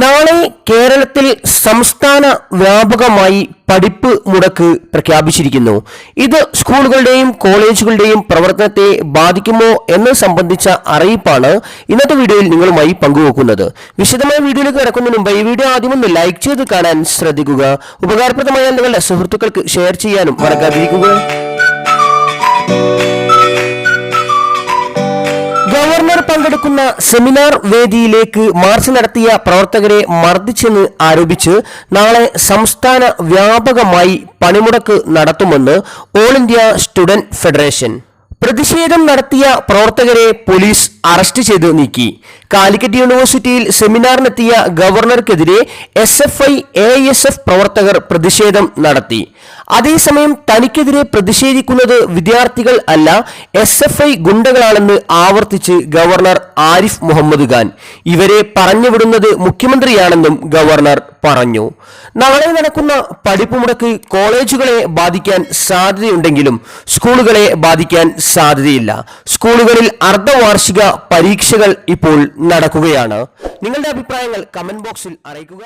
നാളെ കേരളത്തിൽ സംസ്ഥാന വ്യാപകമായി പഠിപ്പ് മുടക്ക് പ്രഖ്യാപിച്ചിരിക്കുന്നു. ഇത് സ്കൂളുകളുടെയും കോളേജുകളുടെയും പ്രവർത്തനത്തെ ബാധിക്കുമോ എന്ന് സംബന്ധിച്ച അറിയിപ്പാണ് ഇന്നത്തെ വീഡിയോയിൽ നിങ്ങളുമായി പങ്കുവെക്കുന്നത്. വിശദമായ വീഡിയോയിലേക്ക് കിടക്കുന്നതിന് മുമ്പ് ഈ വീഡിയോ ആദ്യം ഒന്ന് ലൈക്ക് ചെയ്ത് കാണാൻ ശ്രദ്ധിക്കുക. ഉപകാരപ്രദമായ നിങ്ങളുടെ സുഹൃത്തുക്കൾക്ക് ഷെയർ ചെയ്യാനും മറക്കാതിരിക്കുക. പങ്കെടുക്കുന്ന സെമിനാർ വേദിയിലേക്ക് മാർച്ച് നടത്തിയ പ്രവർത്തകരെ മർദ്ദിച്ചെന്ന് ആരോപിച്ച് നാളെ സംസ്ഥാന വ്യാപകമായി പണിമുടക്ക് നടത്തുമെന്ന് ഓൾ ഇന്ത്യ സ്റ്റുഡന്റ് ഫെഡറേഷൻ. പ്രതിഷേധം നടത്തിയ പ്രവർത്തകരെ പോലീസ് അറസ്റ്റ് ചെയ്ത് നീക്കി. കാലിക്കറ്റ് യൂണിവേഴ്സിറ്റിയിൽ സെമിനാറിനെത്തിയ ഗവർണർക്കെതിരെ S F I A S F പ്രവർത്തകർ പ്രതിഷേധം നടത്തി. അതേസമയം തനിക്കെതിരെ പ്രതിഷേധിക്കുന്നത് വിദ്യാർത്ഥികൾ അല്ല എസ് എഫ് ഐ ഗുണ്ടകളാണെന്ന് ആവർത്തിച്ച് ഗവർണർ ആരിഫ് മുഹമ്മദ് ഖാൻ. ഇവരെ പറഞ്ഞുവിടുന്നത് മുഖ്യമന്ത്രിയാണെന്നും ഗവർണർ പറഞ്ഞു. നാളെ നടക്കുന്ന പഠിപ്പുമുടക്ക് കോളേജുകളെ ബാധിക്കാൻ സാധ്യതയുണ്ടെങ്കിലും സ്കൂളുകളെ ബാധിക്കാൻ സാധ്യതയില്ല. സ്കൂളുകളിൽ അർദ്ധവാർഷിക പരീക്ഷകൾ ഇപ്പോൾ നടക്കുകയാണ്. നിങ്ങളുടെ അഭിപ്രായങ്ങൾ കമന്റ് ബോക്സിൽ അറിയിക്കുക.